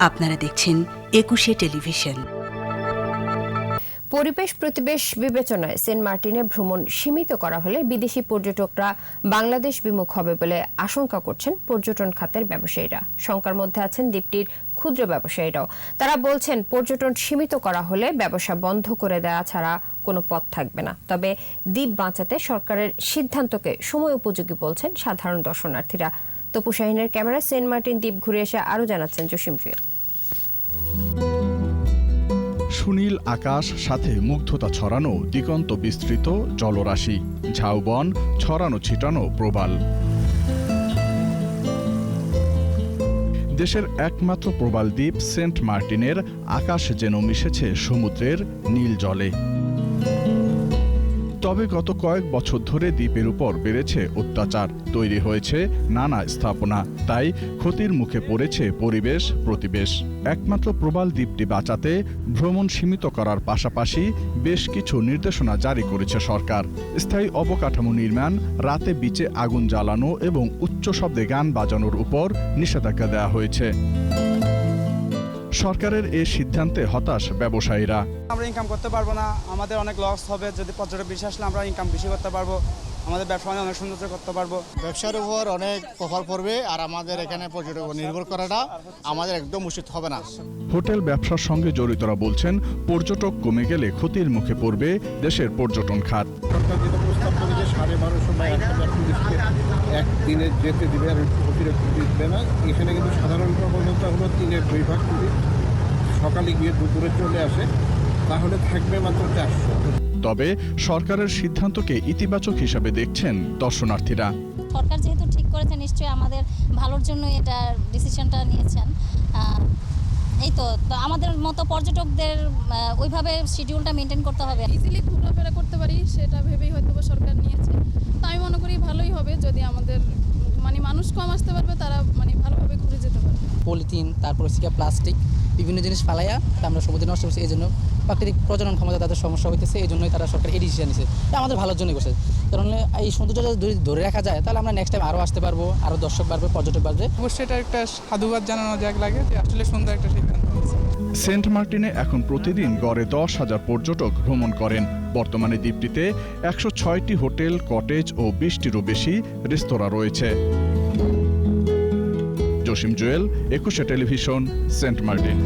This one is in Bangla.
আপনারা দেখছেন একুশে টেলিভিশন। পরিবেশ প্রতিবেশ বিবেচনায় সেন্ট মার্টিনে ভ্রমণ সীমিত করা হলে বিদেশি পর্যটকরা বাংলাদেশ বিমুখ হবে বলে আশঙ্কা করছেন পর্যটন খাতের ব্যবসায়ীরা। শঙ্কার মধ্যে আছেন দ্বীপটির ক্ষুদ্র ব্যবসায়ীরাও। তারা বলছেন, পর্যটন সীমিত করা হলে ব্যবসা বন্ধ করে দেওয়া ছাড়া কোনো পথ থাকবে না। তবে দ্বীপ বাঁচাতে সরকারের সিদ্ধান্তকে সময় উপযোগী বলছেন সাধারণ দর্শনার্থীরা। তপু শাহিনের ক্যামেরায় সেন্ট মার্টিন দ্বীপ ঘুরে এসে আরও জানাচ্ছেন জসিম প্রিয়। সুনীল আকাশ সাথে মুগ্ধতা ছড়ানো, দিগন্ত বিস্তৃত, জলরাশি, ঝাউবন, ছড়ানো, ছিটানো, প্রবাল। দেশের একমাত্র প্রবাল দ্বীপ সেন্ট মার্টিনের আকাশ যেন মিশেছে সমুদ্রের নীল জলে। তবে গত কয়েক বছর ধরে দ্বীপের উপর বেড়েছে অত্যাচার। তৈরি হয়েছে নানা স্থাপনা। তাই ক্ষতির মুখে পড়েছে পরিবেশ, প্রতিবেশ। একমাত্র প্রবাল দ্বীপটি বাঁচাতে ভ্রমণ সীমিত করার পাশাপাশি বেশ কিছু নির্দেশনা জারি করেছে সরকার। স্থায়ী অবকাঠামো নির্মাণ, রাতে বিচে আগুন জ্বালানো এবং উচ্চ শব্দে গান বাজানোর উপর নিষেধাজ্ঞা দেওয়া হয়েছে। সরকারের এ সিদ্ধান্তে হতাশ ব্যবসায়ীরা। আমরা ইনকাম করতে পারব না, আমাদের অনেক লস হবে। যদি পর্যটক বিশ্বাস আসলে আমরা ইনকাম বেশি করতে পারব। আমাদের ব্যবসা অনেক সুন্দর করতে পারব। ব্যবসার উপর অনেক প্রভাব পড়বে আর আমাদের এখানে পর্যটক নির্ভর করাটা আমাদের একদম উচিত হবে না। হোটেল ব্যবসার সঙ্গে জড়িতরা বলছেন পর্যটক কমে গেলে ক্ষতির মুখে পড়বে দেশের পর্যটন খাত। সরকার যেটা প্রস্তাব করে যে সাড়ে বারোশো বা এক হাজার টুরিস্টকে একদিনে যেতে দিবে আর অতিরিক্ত দিবে না। এখানে কিন্তু সাধারণ প্রবণতা হলো তিনের দুই ভাগ টুরিস্ট সকালে গিয়ে দুপুরে চলে আসে তাহলে থাকবে মাত্র চারশো। তবে সরকারের সিদ্ধান্তকে ইতিবাচক হিসাবে দেখছেন দর্শনার্থীরা। সরকার যেহেতু ঠিক করেছে নিশ্চয়ই আমাদের ভালোর জন্য এটা ডিসিশনটা নিয়েছেন। এই তো তো আমাদের মতো পর্যটকদের ওইভাবে শিডিউলটা মেনটেন করতে হবে। ইজিলি ঘোরাফেরা করতে পারি সেটা ভেবেই হয়তো সরকার নিয়েছে। তো আমি মনে করি ভালোই হবে যদি আমাদের মানে মানুষ কম আসতে পারবে তারা মানে ভালোভাবে ঘুরে যেতে পারবে। পলিথিন তারপর হচ্ছে প্লাস্টিক বিভিন্ন জিনিস ফালাইয়া আমরা সমুদ্রে নষ্ট করছি এই জন্য প্রাকৃতিক প্রজনন ক্ষমতা তাদের সমস্যা হইতেছে এই জন্যই তারা সরকার এই ডিসিশন নিছে। এটা আমাদের ভালোর জন্যই করছে। কারণ এই সৌন্দর্যটা যদি ধরে রাখা যায় তাহলে আমরা নেক্সট টাইম আরও আসতে পারব আরও দর্শক বাড়বে পর্যটক বাড়বে। অবশ্যই এটা একটা সাধুবাদ জানানো যাক লাগে যে আসলে সুন্দর একটা সিদ্ধান্ত। সেন্ট মার্টিনে এখন প্রতিদিন গড়ে দশ হাজার পর্যটক ভ্রমণ করেন। বর্তমানে দ্বীপটিতে একশো ছয়টি হোটেল, কটেজ ও বিশটিরও বেশি রেস্তোরাঁ রয়েছে। জসিম জুয়েল, একুশে টেলিভিশন, সেন্ট মার্টিন।